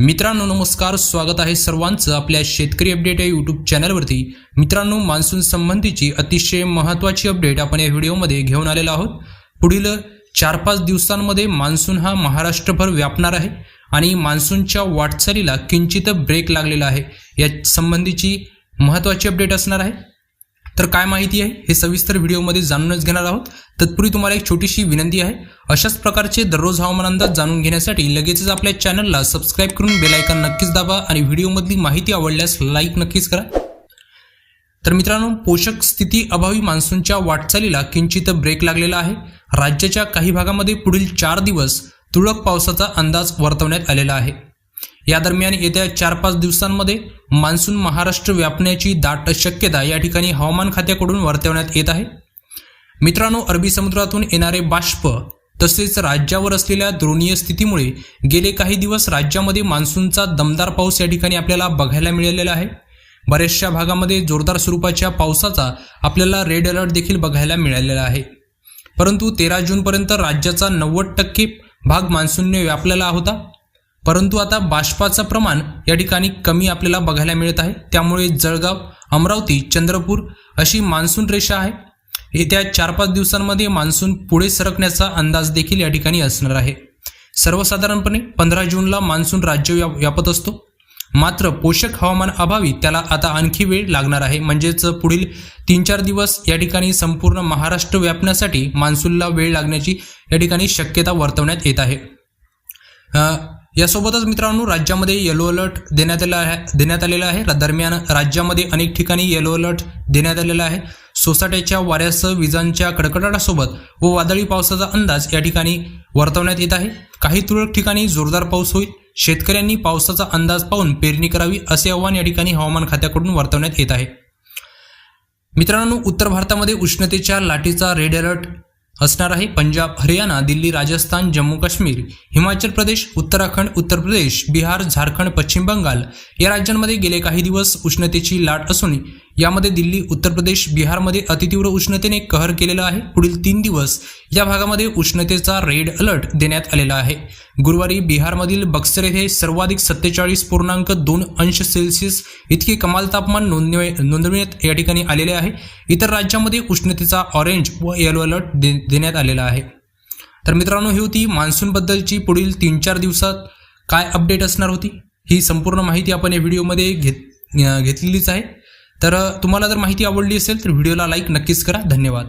मित्रांनो नमस्कार स्वागत आहे सर्वांचं आपल्या शेतकरी अपडेट या यूट्यूब चॅनलवरती. मित्रांनो मान्सून संबंधीची अतिशय महत्त्वाची अपडेट आपण या व्हिडिओमध्ये घेऊन आलेलो आहोत. पुढील चार पाच दिवसांमध्ये मान्सून हा महाराष्ट्रभर व्यापणार आहे आणि मान्सूनच्या वाटचालीला किंचित ब्रेक लागलेला आहे. या संबंधीची महत्त्वाची अपडेट असणार आहे. तर काय माहिती आहे? हे सविस्तर व्हिडिओमध्ये जाणूनच घेणार आहोत. तत्पूर्वी तुम्हाला एक छोटीशी विनंती आहे. अशाच प्रकारचे दररोज हवामान अंदाज जाणून घेण्यासाठी लगेचच आपल्या चॅनलला सबस्क्राईब करून बेलायकन नक्कीच दाबा आणि व्हिडिओमधली माहिती आवडल्यास लाईक नक्कीच करा. तर मित्रांनो पोषक स्थिती अभावी मान्सूनच्या वाटचालीला किंचित ब्रेक लागलेला आहे. राज्याच्या काही भागामध्ये पुढील चार दिवस तुरळक पावसाचा अंदाज वर्तवण्यात आलेला आहे. या दरम्यान येत्या चार पाच दिवसांमध्ये मान्सून महाराष्ट्र व्यापण्याची दाट शक्यता या ठिकाणी हवामान खात्याकडून वर्तवण्यात येत आहे. मित्रांनो अरबी समुद्रातून येणारे बाष्प तसेच राज्यावर असलेल्या द्रोणीय स्थितीमुळे गेले काही दिवस राज्यामध्ये मान्सूनचा दमदार पाऊस या ठिकाणी आपल्याला बघायला मिळालेला आहे. बऱ्याचशा भागामध्ये जोरदार स्वरूपाच्या पावसाचा आपल्याला रेड अलर्ट देखील बघायला मिळालेला आहे. परंतु तेरा जूनपर्यंत राज्याचा नव्वद टक्के भाग मान्सूनने व्यापलेला होता. परंतु आता बाष्पाचं प्रमाण या ठिकाणी कमी आपल्याला बघायला मिळत आहे. त्यामुळे जळगाव अमरावती चंद्रपूर अशी मान्सून रेषा आहे. येत्या चार पाच दिवसांमध्ये मान्सून पुढे सरकण्याचा अंदाज देखील या ठिकाणी असणार आहे. सर्वसाधारणपणे पंधरा जूनला मान्सून राज्य व्या व्यापत असतो. मात्र पोषक हवामान अभावी त्याला आता आणखी वेळ लागणार आहे. म्हणजेच पुढील तीन चार दिवस या ठिकाणी संपूर्ण महाराष्ट्र व्यापण्यासाठी मान्सूनला वेळ लागण्याची या ठिकाणी शक्यता वर्तवण्यात येत आहे. यासोबतच मित्रांनो राज्यामध्ये येलो अलर्ट देण्यात आलेला आहे देण्यात आलेला आहे. दरम्यान राज्यामध्ये अनेक ठिकाणी येलो अलर्ट देण्यात आलेला आहे. सोसाट्याच्या वाऱ्यासह विजांच्या कडकडाटासोबत व वादळी पावसाचा अंदाज या ठिकाणी वर्तवण्यात येत आहे. काही तुरळक ठिकाणी जोरदार पाऊस होईल. शेतकऱ्यांनी पावसाचा अंदाज पाहून पेरणी करावी असे आव्हान या ठिकाणी हवामान खात्याकडून वर्तवण्यात येत आहे. मित्रांनो उत्तर भारतामध्ये उष्णतेच्या लाटेचा रेड अलर्ट असणार आहे पंजाब हरियाणा दिल्ली राजस्थान जम्मू काश्मीर हिमाचल प्रदेश उत्तराखंड उत्तर प्रदेश बिहार झारखंड पश्चिम बंगाल या राज्यांमध्ये गेले काही दिवस उष्णतेची लाट असून यामध्ये दिल्ली उत्तर प्रदेश बिहारमध्ये अतितीव्र उष्णतेने कहर केलेला आहे. पुढील तीन दिवस या भागामध्ये उष्णतेचा रेड अलर्ट देण्यात आलेला आहे. गुरुवारी बिहारमधील बक्सर येथे सर्वाधिक सत्तेचाळीस पूर्णांक दोन अंश सेल्सिअस इतके कमाल तापमान नोंदवे नोंदवण्यात या ठिकाणी आलेले आहे. इतर राज्यामध्ये उष्णतेचा ऑरेंज व येलो अलर्ट दे देण्यात आलेला आहे. तर मित्रांनो ही होती मान्सूनबद्दलची पुढील तीन चार दिवसात काय अपडेट असणार होती? ही संपूर्ण माहिती आपण या व्हिडिओमध्ये घेत घेतलेलीच आहे. तर तुम्हाला जर माहिती आवडली असेल तर व्हिडिओला लाईक नक्कीच करा. धन्यवाद.